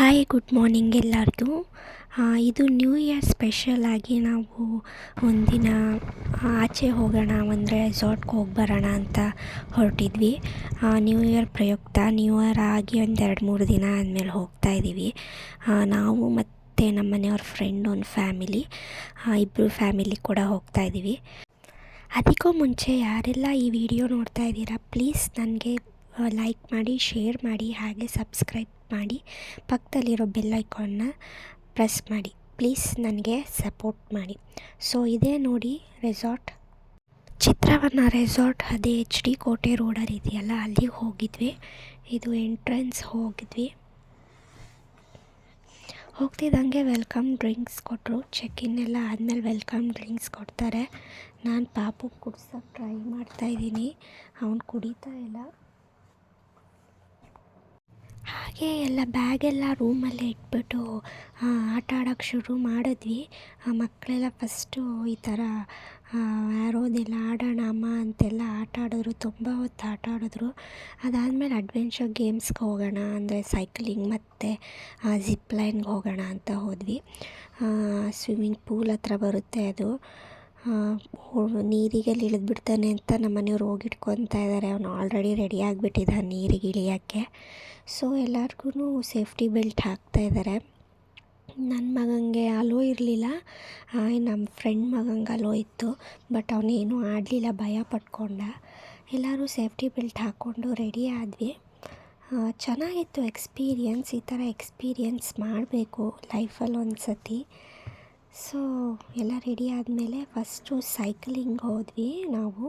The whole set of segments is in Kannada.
ಹಾಯ್ ಗುಡ್ ಮಾರ್ನಿಂಗ್ ಎಲ್ಲರಿಗೂ ಇದು ನ್ಯೂ ಇಯರ್ ಸ್ಪೆಷಲ್ ಆಗಿ ನಾವು ಒಂದಿನ ಆಚೆ ಹೋಗೋಣ ಅಂದರೆ ರೆಸಾರ್ಟ್ಗೆ ಹೋಗಿ ಬರೋಣ ಅಂತ ಹೊರಟಿದ್ವಿ. ನ್ಯೂ ಇಯರ್ ಪ್ರಯುಕ್ತ ನ್ಯೂ ಇಯರ್ ಆಗಿ ಒಂದು ಎರಡು ಮೂರು ದಿನ ಆದಮೇಲೆ ಹೋಗ್ತಾ ಇದ್ದೀವಿ ನಾವು ಮತ್ತು ನಮ್ಮ ಮನೆಯವ್ರ ಫ್ರೆಂಡ್ ಒಂದು ಫ್ಯಾಮಿಲಿ ಇಬ್ಬರು ಫ್ಯಾಮಿಲಿ ಕೂಡ ಹೋಗ್ತಾ ಇದ್ದೀವಿ ಅದಕ್ಕೂ ಮುಂಚೆ ಯಾರೆಲ್ಲ ಈ ವಿಡಿಯೋ ನೋಡ್ತಾ ಇದ್ದೀರಾ ಪ್ಲೀಸ್ ನನಗೆ ಲೈಕ್ ಮಾಡಿ ಶೇರ್ ಮಾಡಿ, ಹಾಗೆ ಸಬ್ಸ್ಕ್ರೈಬ್ ಮಾಡಿ ಪಕ್ಕದಲ್ಲಿರೋ ಬೆಲ್ ಐಕಾನ್ನ ಪ್ರೆಸ್ ಮಾಡಿ. ಪ್ಲೀಸ್ ನನಗೆ ಸಪೋರ್ಟ್ ಮಾಡಿ. ಸೊ ಇದೇ ನೋಡಿ ರೆಸಾರ್ಟ್ ಚಿತ್ರವನ್ನ ರೆಸಾರ್ಟ್ ಅದೇ ಎಚ್ ಡಿ ಕೋಟೆ ರೋಡಲ್ಲಿ ಇದೆಯಲ್ಲ ಅಲ್ಲಿಗೆ ಹೋಗಿದ್ವಿ. ಇದು ಎಂಟ್ರೆನ್ಸ್ ಹೋಗಿದ್ವಿ. ಹೋಗ್ತಿದ್ದಂಗೆ ವೆಲ್ಕಮ್ ಡ್ರಿಂಕ್ಸ್ ಕೊಟ್ಟರು ಚೆಕ್ ಇನ್ ಎಲ್ಲ ಆದಮೇಲೆ ವೆಲ್ಕಮ್ ಡ್ರಿಂಕ್ಸ್ ಕೊಡ್ತಾರೆ. ನಾನು ಪಾಪು ಕುಡ್ಸೋಕ್ಕೆ ಟ್ರೈ ಮಾಡ್ತಾಯಿದ್ದೀನಿ ಅವ್ನು ಕುಡಿತಾ ಇಲ್ಲ. ಹಾಗೆ ಎಲ್ಲ ಬ್ಯಾಗೆಲ್ಲ ರೂಮಲ್ಲೇ ಇಟ್ಬಿಟ್ಟು ಆಟ ಆಡೋಕ್ಕೆ ಶುರು ಮಾಡಿದ್ವಿ. ಮಕ್ಕಳೆಲ್ಲ ಫಸ್ಟು ಈ ಥರ ಯಾರೋದೆಲ್ಲ, ಆಡೋಣ ಅಮ್ಮ ಅಂತೆಲ್ಲ ಆಟ ಆಡಿದ್ರು ತುಂಬ ಹೊತ್ತು ಆಟ ಆಡಿದ್ರು. ಅದಾದಮೇಲೆ ಅಡ್ವೆಂಚರ್ ಗೇಮ್ಸ್ಗೆ ಹೋಗೋಣ, ಅಂದರೆ ಸೈಕ್ಲಿಂಗ್ ಮತ್ತು ಜಿಪ್ ಲೈನ್ಗೆ ಹೋಗೋಣ ಅಂತ ಹೋದ್ವಿ. ಸ್ವಿಮ್ಮಿಂಗ್ ಪೂಲ್ ಹತ್ರ ಬರುತ್ತೆ ಅದು. ನೀರಿಗೆ ಇಳಿದ್ಬಿಡ್ತಾನೆ ಅಂತ ನಮ್ಮ ಮನೆಯವ್ರು ಹೋಗಿ ಇಟ್ಕೊತಾ ಇದ್ದಾರೆ ಅವನು ಆಲ್ರೆಡಿ ರೆಡಿ ಆಗಿಬಿಟ್ಟಿದ್ದಾನೆ ನೀರಿಗೆ ಇಳಿಯೋಕ್ಕೆ. ಸೊ ಎಲ್ಲರಿಗೂ ಸೇಫ್ಟಿ ಬೆಲ್ಟ್ ಹಾಕ್ತಾ ಇದ್ದಾರೆ ನನ್ನ ಮಗನಿಗೆ ಅಲೋ ಇರಲಿಲ್ಲ. ನಮ್ಮ ಫ್ರೆಂಡ್ ಮಗಂಗೆ ಅಲೋ ಇತ್ತು. ಬಟ್ ಅವನೇನು ಆಡಲಿಲ್ಲ, ಭಯ ಪಟ್ಕೊಂಡ. ಎಲ್ಲರೂ ಸೇಫ್ಟಿ ಬೆಲ್ಟ್ ಹಾಕ್ಕೊಂಡು ರೆಡಿ ಆದ್ವಿ. ಚೆನ್ನಾಗಿತ್ತು ಎಕ್ಸ್ಪೀರಿಯನ್ಸ್ ಈ ಥರ ಎಕ್ಸ್ಪೀರಿಯನ್ಸ್ ಮಾಡಬೇಕು ಲೈಫಲ್ಲಿ ಒಂದು ಸತಿ ಸೊ ಎಲ್ಲ ರೆಡಿ ಆದಮೇಲೆ ಫಸ್ಟು ಸೈಕ್ಲಿಂಗ್ ಹೋದ್ವಿ ನಾವು.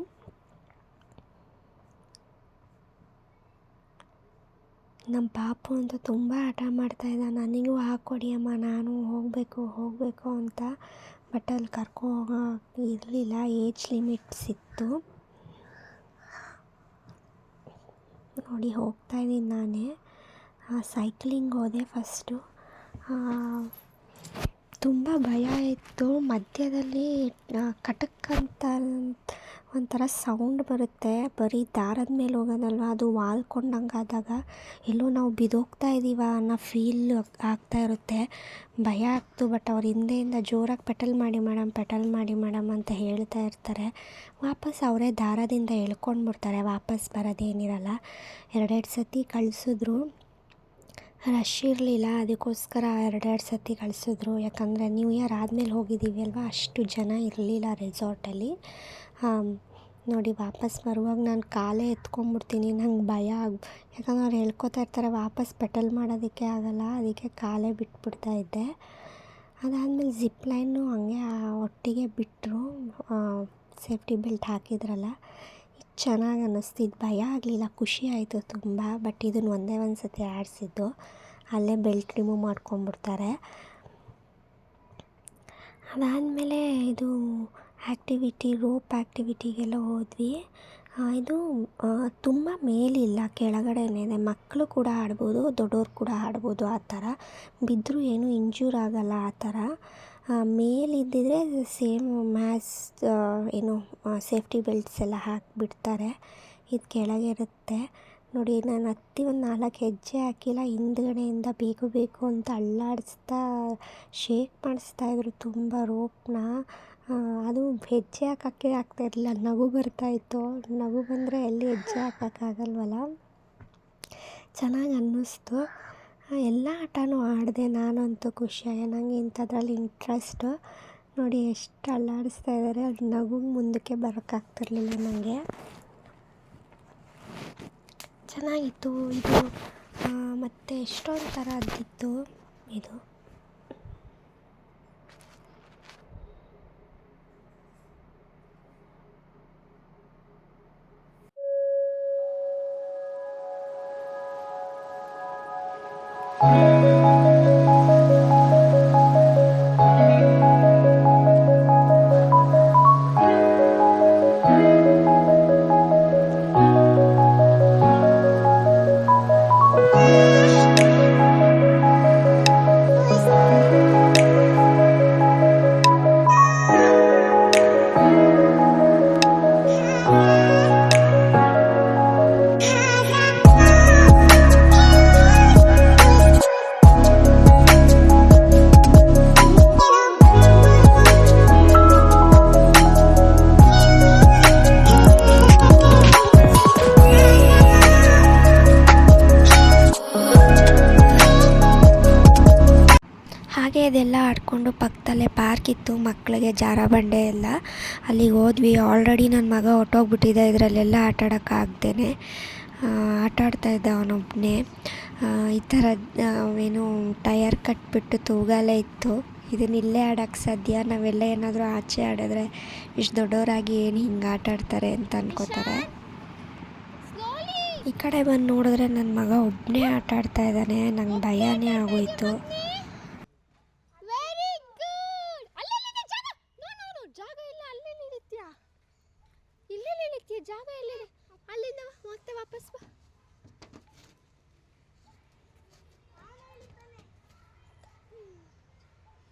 ನಮ್ಮ ಪಾಪು ಅಂತ ತುಂಬ ಹಠ ಮಾಡ್ತಾಯಿದ್ದ ನನಗೂ ಹಾಕ್ಕೊಡಿ ಅಮ್ಮ, ನಾನು ಹೋಗಬೇಕು ಹೋಗಬೇಕು ಅಂತ. ಬಟ್ ಅಲ್ಲಿ ಕರ್ಕೊ ಇರಲಿಲ್ಲ ಏಜ್ ಲಿಮಿಟ್ಸ್ ಇತ್ತು ನೋಡಿ ಹೋಗ್ತಾಯಿದ್ದೀನಿ ನಾನೇ. ಸೈಕ್ಲಿಂಗ್ ಹೋದೆ ಫಸ್ಟು ತುಂಬ ಭಯ ಇತ್ತು. ಮಧ್ಯದಲ್ಲಿ ಕಟಕ್ ಅಂತ ಒಂಥರ ಸೌಂಡ್ ಬರುತ್ತೆ. ಬರೀ ದಾರದ ಮೇಲೆ ಹೋಗೋದಲ್ವ? ಅದು ವಾಲ್ಕೊಂಡಂಗೆ ಆದಾಗ ಎಲ್ಲೋ ನಾವು ಬಿದೋಗ್ತಾ ಇದ್ದೀವ ಅನ್ನೋ ಫೀಲ್ ಆಗ್ತಾ ಇರುತ್ತೆ. ಭಯ ಆಗ್ತು ಬಟ್ ಅವ್ರ ಹಿಂದೆಯಿಂದ ಜೋರಾಗಿ ಪೆಟಲ್ ಮಾಡಿ ಮೇಡಮ್ ಪೆಟಲ್ ಮಾಡಿ ಮೇಡಮ್ ಅಂತ ಹೇಳ್ತಾ ಇರ್ತಾರೆ. ವಾಪಸ್ ಅವರೇ ದಾರದಿಂದ ಎಳ್ಕೊಂಡು ಬಿಡ್ತಾರೆ ವಾಪಸ್ ಬರೋದೇನಿರಲ್ಲ. ಎರಡೆರಡು ಸತಿ ಕಳಿಸಿದ್ರು. ರಶ್ ಇರಲಿಲ್ಲ, ಅದಕ್ಕೋಸ್ಕರ ಎರಡೆರಡು ಸತಿ ಕಳಿಸಿದ್ರು. ಯಾಕಂದರೆ ನ್ಯೂ ಇಯರ್ ಆದಮೇಲೆ ಹೋಗಿದ್ದೀವಿ ಅಲ್ವಾ? ಅಷ್ಟು ಜನ ಇರಲಿಲ್ಲ ರೆಸಾರ್ಟಲ್ಲಿ ನೋಡಿ ವಾಪಸ್ ಬರುವಾಗ ನಾನು ಕಾಲೇ ಎತ್ಕೊಂಡ್ಬಿಡ್ತೀನಿ, ನಂಗೆ ಭಯ ಆಗ, ಯಾಕಂದ್ರೆ ಅವ್ರು ಹೇಳ್ಕೊತಾ ಇರ್ತಾರೆ, ವಾಪಸ್ ಪೆಟಲ್ ಮಾಡೋದಕ್ಕೆ ಆಗಲ್ಲ, ಅದಕ್ಕೆ ಕಾಲೇ ಬಿಟ್ಬಿಡ್ತಾ ಇದ್ದೆ. ಅದಾದಮೇಲೆ ಜಿಪ್ ಲೈನು ಹಂಗೆ ಒಟ್ಟಿಗೆ ಬಿಟ್ಟರು ಸೇಫ್ಟಿ ಬೆಲ್ಟ್ ಹಾಕಿದ್ರಲ್ಲ. ಚೆನ್ನಾಗಿ ಅನ್ನಿಸ್ತಿದ್ದು ಭಯ ಆಗಲಿಲ್ಲ. ಖುಷಿ ಆಯಿತು ತುಂಬ. ಬಟ್ ಇದನ್ನು ಒಂದೇ ಒಂದು ಸತಿ ಆಡಿಸಿದ್ದು. ಅಲ್ಲೇ ಬೆಲ್ಟ್ ರಿಮೂವ್ ಮಾಡ್ಕೊಂಡ್ಬಿಡ್ತಾರೆ. ಅದಾದಮೇಲೆ ಇದು ಆ್ಯಕ್ಟಿವಿಟಿ ರೋಪ್ ಆ್ಯಕ್ಟಿವಿಟಿಗೆಲ್ಲ ಹೋದ್ವಿ. ಇದು ತುಂಬ ಮೇಲಿಲ್ಲ. ಕೆಳಗಡೆನೇ ಇದೆ. ಮಕ್ಕಳು ಕೂಡ ಆಡ್ಬೋದು ದೊಡ್ಡವ್ರು ಕೂಡ ಆಡ್ಬೋದು ಆ ಥರ. ಬಿದ್ದರೂ ಏನೂ ಇಂಜೂರ್ ಆಗೋಲ್ಲ ಆ ಥರ. ಮೇಲಿದ್ದಿದ್ರೆ ಸೇಮ್ ಮ್ಯಾಸ್ ಏನು ಸೇಫ್ಟಿ ಬೆಲ್ಟ್ಸ್ ಎಲ್ಲ ಹಾಕಿಬಿಡ್ತಾರೆ. ಇದು ಕೆಳಗೆ ಇರುತ್ತೆ. ನೋಡಿ, ನಾನು ಹತ್ತಿ ಒಂದು ನಾಲ್ಕು ಹೆಜ್ಜೆ ಹಾಕಿಲ್ಲ, ಹಿಂದ್ಗಡೆಯಿಂದ ಬೇಕು ಬೇಕು ಅಂತ ಅಳ್ಳಾಡಿಸ್ತಾ ಶೇಕ್ ಮಾಡಿಸ್ತಾ ಇದ್ರು. ತುಂಬ ರೋಪ್ನ. ಅದು ಹೆಜ್ಜೆ ಹಾಕೋಕ್ಕೆ ಆಗ್ತಾ ಇರಲಿಲ್ಲ. ನಗು ಬರ್ತಾಯಿತ್ತು ನಗು ಬಂದರೆ ಎಲ್ಲಿ ಹೆಜ್ಜೆ ಹಾಕೋಕ್ಕಾಗಲ್ವಲ್ಲ? ಚೆನ್ನಾಗಿ ಅನ್ನಿಸ್ತು. ಎಲ್ಲ ಆಟನೂ ಆಡಿದೆ ನಾನಂತೂ ಖುಷಿಯಾಗಿ ನನಗೆ ಇಂಥದ್ರಲ್ಲಿ ಇಂಟ್ರೆಸ್ಟು ನೋಡಿ ಎಷ್ಟು ಅಲ್ಲಾಡಿಸ್ತಾ ಇದ್ದಾರೆ ಅದು ನಗು ಮುಂದಕ್ಕೆ ಬರೋಕ್ಕಾಗ್ತಿರ್ಲಿಲ್ಲ ನನಗೆ ಚೆನ್ನಾಗಿತ್ತು ಇದು. ಮತ್ತು ಎಷ್ಟೊಂದು ಥರದ್ದಿತ್ತು ಇದು. ಪಾರ್ಕ್ ಮಕ್ಕಳಿಗೆ ಮಕ್ಕಳಿಗೆ ಜಾರಬಂಡೆ ಎಲ್ಲ. ಅಲ್ಲಿಗೆ ಹೋದ್ವಿ. ಆಲ್ರೆಡಿ ನನ್ನ ಮಗ ಹೊಟ್ಟೋಗ್ಬಿಟ್ಟಿದ್ದ ಇದರಲ್ಲೆಲ್ಲ ಆಟ ಆಡೋಕ್ಕಾಗ್ದೇ ಆಟ ಆಡ್ತಾ ಇದ್ದ ಅವನೊಬ್ಬನೇ ಈ ಥರ ಏನು ಟಯರ್ ಕಟ್ಬಿಟ್ಟು ತೂಗಾಲೆ ಇತ್ತು. ಇದನ್ನ ಇಲ್ಲೇ ಆಡೋಕ್ಕೆ ಸಾಧ್ಯ? ನಾವೆಲ್ಲ ಏನಾದರೂ ಆಚೆ ಆಡಿದ್ರೆ ಇಷ್ಟು ದೊಡ್ಡವರಾಗಿ ಏನು ಹಿಂಗೆ ಆಟ ಆಡ್ತಾರೆ ಅಂತ ಅನ್ಕೋತಾರೆ. ಈ ಕಡೆ ಬಂದು ನೋಡಿದ್ರೆ ನನ್ನ ಮಗ ಒಬ್ಬನೇ ಆಟ ಆಡ್ತಾ ಇದ್ದಾನೆ. ನಂಗೆ ಭಯನೇ ಆಗೋಯ್ತು ವೆರಿ ಗುಡ್ ಅಲ್ಲೆಲ್ಲಿದೆ ಜಾಗ ನೋ ನೋ ನೋ ಜಾಗ ಇಲ್ಲ ಅಲ್ಲೇ ಇಳಿತ್ಯಾ ಇಲ್ಲೇ ಇಳಿತ್ಯಾ ಜಾಗ ಎಲ್ಲಿದೆ ಅಲ್ಲಿಂದ ಮತ್ತೆ ವಾಪಸ್ ಬಾ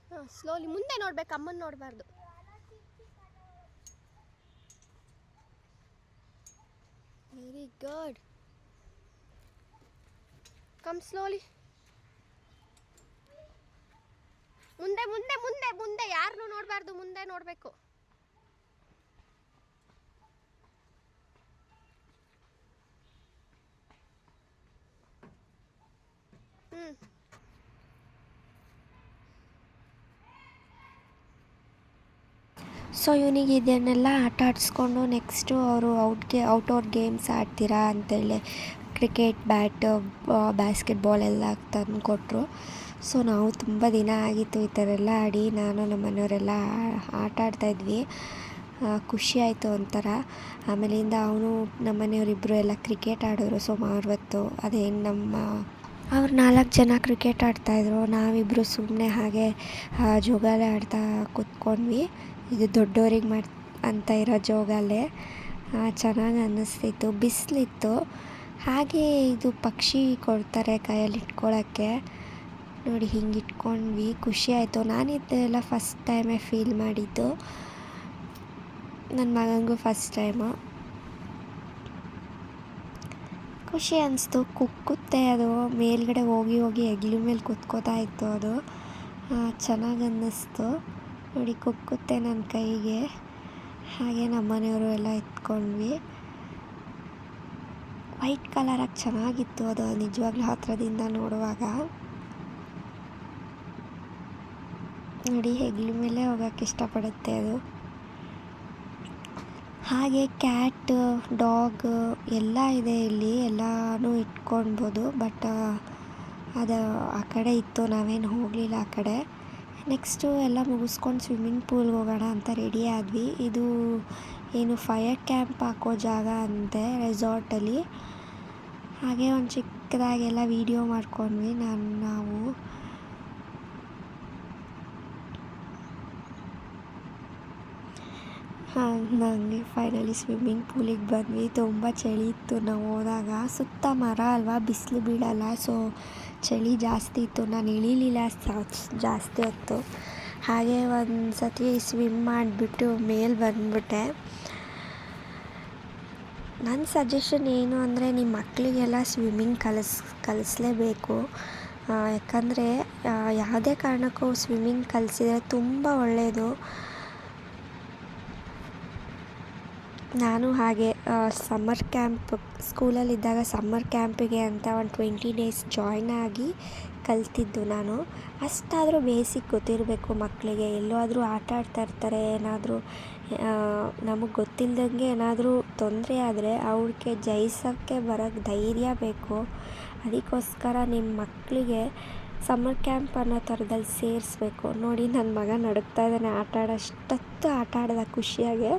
ಹಾಂ ಸ್ಲೋಲಿ ಮುಂದೆ ನೋಡ್ಬೇಕು, ಅಮ್ಮನ ನೋಡಬಾರ್ದು. ವೆರಿ ಗುಡ್ ಕಮ್ ಸ್ಲೋಲಿ ಮುಂದೆ ಮುಂದೆ ಮುಂದೆ ಮುಂದೆ. ಯಾರನ್ನೂ ನೋಡಬಾರ್ದು, ಮುಂದೆ ನೋಡಬೇಕು. ಸೊ ಇವನಿಗೆ ಇದನ್ನೆಲ್ಲ ಆಟ ಆಡಿಸ್ಕೊಂಡು ನೆಕ್ಸ್ಟು ಅವರು ಔಟ್ಗೆ ಔಟ್ಡೋರ್ ಗೇಮ್ಸ್ ಆಡ್ತೀರಾ ಅಂತೇಳಿ ಕ್ರಿಕೆಟ್ ಬ್ಯಾಟ್ ಬ್ಯಾಸ್ಕೆಟ್ಬಾಲ್ ಎಲ್ಲ ತಂದು ಕೊಟ್ಟರು ಸೊ ನಾವು ತುಂಬ ದಿನ ಆಗಿತ್ತು ಈ ಥರ ಎಲ್ಲ ಆಡಿ, ನಾನು ನಮ್ಮ ಮನೆಯವರೆಲ್ಲ ಆಟ ಆಡ್ತಾಯಿದ್ವಿ ಖುಷಿ ಆಯಿತು ಒಂಥರ. ಆಮೇಲಿಂದ ಅವನು ನಮ್ಮ ಮನೆಯವರಿಬ್ಬರು ಎಲ್ಲ ಕ್ರಿಕೆಟ್ ಆಡೋರು ಸುಮಾರು ಹೊತ್ತು ಅದೇನು ನಮ್ಮ ಅವ್ರು ನಾಲ್ಕು ಜನ ಕ್ರಿಕೆಟ್ ಆಡ್ತಾಯಿದ್ರು ನಾವಿಬ್ಬರು ಸುಮ್ಮನೆ ಹಾಗೆ ಜೋಗಾಲಿ ಆಡ್ತಾ ಕೂತ್ಕೊಂಡ್ವಿ. ಇದು ದೊಡ್ಡೋರಿಗೆ ಮಾಡಿ, ಅಂತ ಇರೋ ಜೋಗಾಲೆ ಚೆನ್ನಾಗಿ ಅನ್ನಿಸ್ತಿತ್ತು, ಬಿಸಿಲಿತ್ತು. ಹಾಗೆ ಇದು ಪಕ್ಷಿ ಕೊಡ್ತಾರೆ ಕೈಯಲ್ಲಿ ಇಟ್ಕೊಳ್ಳೋಕ್ಕೆ ನೋಡಿ, ಹಿಂಗೆ ಇಟ್ಕೊಂಡ್ವಿ, ಖುಷಿ ಆಯಿತು. ಇದೆಲ್ಲ ಫಸ್ಟ್ ಟೈಮೇ ಫೀಲ್ ಮಾಡಿದ್ದು. ನನ್ನ ಮಗನಿಗೂ ಫಸ್ಟ್ ಟೈಮು ಖುಷಿ ಅನಿಸ್ತು, ಕುಕ್ಕುತ್ತೆ ಅದು. ಮೇಲ್ಗಡೆ ಹೋಗಿ ಹೋಗಿ ಹೆಗ್ಲು ಮೇಲೆ ಕುತ್ಕೋತಾ ಇತ್ತು ಅದು. ಚೆನ್ನಾಗಿ ಅನ್ನಿಸ್ತು. ನೋಡಿ ಕುಕ್ಕುತ್ತೆ ನನ್ನ ಕೈಗೆ. ಹಾಗೆ ನಮ್ಮ ಮನೆಯವರು ಎಲ್ಲ ಎತ್ಕೊಂಡ್ವಿ. ವೈಟ್ ಕಲರಾಗಿ ಚೆನ್ನಾಗಿತ್ತು ಅದು ನಿಜವಾಗ್ಲೂ ಹತ್ರದಿಂದ ನೋಡುವಾಗ. ನೋಡಿ ಹೆಗ್ಲ ಮೇಲೆ ಹೋಗೋಕ್ಕೆ ಇಷ್ಟಪಡುತ್ತೆ ಅದು. ಹಾಗೆ ಕ್ಯಾಟ್ ಡಾಗ್ ಎಲ್ಲ ಇದೆ ಇಲ್ಲಿ, ಎಲ್ಲನೂ ಇಟ್ಕೊಳ್ಬೋದು ಬಟ್ ಅದು ಆ ಕಡೆ ಇತ್ತು, ನಾವೇನು ಹೋಗಲಿಲ್ಲ ಆ ಕಡೆ. ನೆಕ್ಸ್ಟು ಎಲ್ಲ ಮುಗಿಸ್ಕೊಂಡು ಸ್ವಿಮ್ಮಿಂಗ್ ಪೂಲ್ಗೆ ಹೋಗೋಣ ಅಂತ ರೆಡಿ ಆದ್ವಿ. ಇದು ಏನು ಫಯರ್ ಕ್ಯಾಂಪ್ ಹಾಕೋ ಜಾಗ ಅಂತೆ ರೆಸಾರ್ಟಲ್ಲಿ. ಹಾಗೆ ಒಂದು ಚಿಕ್ಕದಾಗೆಲ್ಲ ವೀಡಿಯೋ ಮಾಡ್ಕೊಂಡ್ವಿ ನಾನು, ನಾವು. ನನಗೆ ಫೈನಲಿ ಸ್ವಿಮ್ಮಿಂಗ್ ಪೂಲಿಗೆ ಬಂದ್ವಿ. ತುಂಬ ಚಳಿ ಇತ್ತು ನಾವು ಹೋದಾಗ. ಸುತ್ತ ಮರ ಅಲ್ವಾ, ಬಿಸಿಲು ಬೀಳಲ್ಲ ಸೊ ಚಳಿ ಜಾಸ್ತಿ ಇತ್ತು, ನಾನು ಇಳಿಲಿಲ್ಲ ಜಾಸ್ತಿ ಹೊತ್ತು. ಹಾಗೆ ಒಂದು ಸತಿ ಸ್ವಿಮ್ ಮಾಡಿಬಿಟ್ಟು ಮೇಲೆ ಬಂದ್ಬಿಟ್ಟೆ. ನನ್ನ ಸಜೆಷನ್ ಏನು ಅಂದರೆ ನಿಮ್ಮ ಮಕ್ಕಳಿಗೆಲ್ಲ ಸ್ವಿಮ್ಮಿಂಗ್ ಕಲಿಸ್, ಕಲಿಸ್ಲೇಬೇಕು. ಯಾಕಂದರೆ ಯಾವುದೇ ಕಾರಣಕ್ಕೂ ಸ್ವಿಮ್ಮಿಂಗ್ ಕಲಿಸಿದ್ರೆ ತುಂಬ ಒಳ್ಳೆಯದು ನಾನು ಹಾಗೆ ಸಮ್ಮರ್ ಕ್ಯಾಂಪ್ ಸ್ಕೂಲಲ್ಲಿದ್ದಾಗ ಸಮ್ಮರ್ ಕ್ಯಾಂಪಿಗೆ ಅಂತ ಒಂದು ಟ್ವೆಂಟಿ ಡೇಸ್ ಜಾಯ್ನ್ ಆಗಿ ಕಲಿತಿದ್ದು ನಾನು. ಅಷ್ಟಾದರೂ ಬೇಸಿಕ್ ಗೊತ್ತಿರಬೇಕು ಮಕ್ಕಳಿಗೆ ಎಲ್ಲೋ ಆದರೂ ಆಟ ಆಡ್ತಾ ಇರ್ತಾರೆ, ಏನಾದರೂ ನಮಗೆ ಗೊತ್ತಿಲ್ಲದಂಗೆ ಏನಾದರೂ ತೊಂದರೆ ಆದರೆ ಅವ್ರಿಗೆ ಜಯಿಸೋಕ್ಕೆ ಬರೋಕ್ಕೆ ಧೈರ್ಯ ಬೇಕು. ಅದಕ್ಕೋಸ್ಕರ ನಿಮ್ಮ ಮಕ್ಕಳಿಗೆ ಸಮ್ಮರ್ ಕ್ಯಾಂಪ್ ಅನ್ನೋ ಥರದಲ್ಲಿ ಸೇರಿಸ್ಬೇಕು. ನೋಡಿ ನನ್ನ ಮಗ ನಡುಗ್ತಾ ಇದ್ದಾನೆ ಆಟ ಅಷ್ಟೊತ್ತು ಆಟ ಆಡಿದ ಖುಷಿಯಾಗೆ.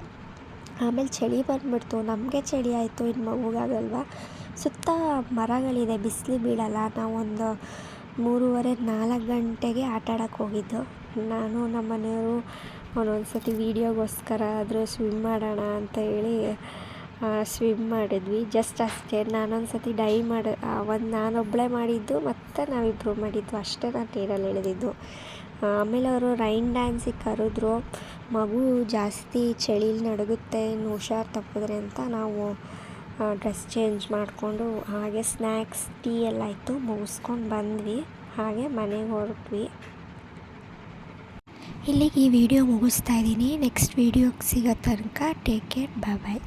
ಆಮೇಲೆ ಚಳಿ ಬಂದ್ಬಿಡ್ತು, ನಮಗೆ ಚಳಿ ಆಯಿತು ಇನ್ನು ಮಗುಗಾಗಲ್ವ. ಸುತ್ತ ಮರಗಳಿದೆ, ಬಿಸಿಲು ಬೀಳಲ್ಲ. ನಾವೊಂದು ಮೂರುವರೆ, ನಾಲ್ಕು ಗಂಟೆಗೆ ಆಟ ಆಡೋಕ್ಕೆ ಹೋಗಿದ್ದು. ನಾನು ನಮ್ಮ ಮನೆಯವರು ಒಂದೊಂದು ಸತಿ ವೀಡಿಯೋಗೋಸ್ಕರ ಆದರೂ ಸ್ವಿಮ್ ಮಾಡೋಣ ಅಂತ ಹೇಳಿ ಸ್ವಿಮ್ ಮಾಡಿದ್ವಿ. ಜಸ್ಟ್ ಅಷ್ಟೇ ನಾನೊಂದು ಸತಿ ಡೈ ಮಾಡಿ ಒಂದು ನಾನೊಬ್ಬಳೇ ಮಾಡಿದ್ದು, ಮತ್ತು ನಾವಿಬ್ಬರು ಮಾಡಿದ್ದು. ಅಷ್ಟೇ ನಾನು ನೀರಲ್ಲಿ ಇಳಿದಿದ್ದು ಆಮೇಲೆ ಅವರು ರೈನ್ ಡ್ಯಾನ್ಸಿಗೆ ಕರೆದ್ರು, ಮಗು ಜಾಸ್ತಿ ಚಳೀಲಿ ನಡುಗುತ್ತೆ ಇನ್ನು ಹುಷಾರು ತಪ್ಪಿದ್ರೆ ಅಂತ ನಾವು ಡ್ರೆಸ್ ಚೇಂಜ್ ಮಾಡಿಕೊಂಡು ಹಾಗೆ ಸ್ನ್ಯಾಕ್ಸ್ ಟೀ ಎಲ್ಲ ಇತ್ತು ಮುಗಿಸ್ಕೊಂಡು ಬಂದ್ವಿ, ಹಾಗೆ ಮನೆಗೆ ಹೊರಟ್ವಿ. ಇಲ್ಲಿಗೆ ಈ ವಿಡಿಯೋ ಮುಗಿಸ್ತಾ ಇದ್ದೀನಿ. ನೆಕ್ಸ್ಟ್ ವೀಡಿಯೋಗೆ ಸಿಗೋ ತನಕ ಟೇಕ್ ಕೇರ್ ಬಾಯ್.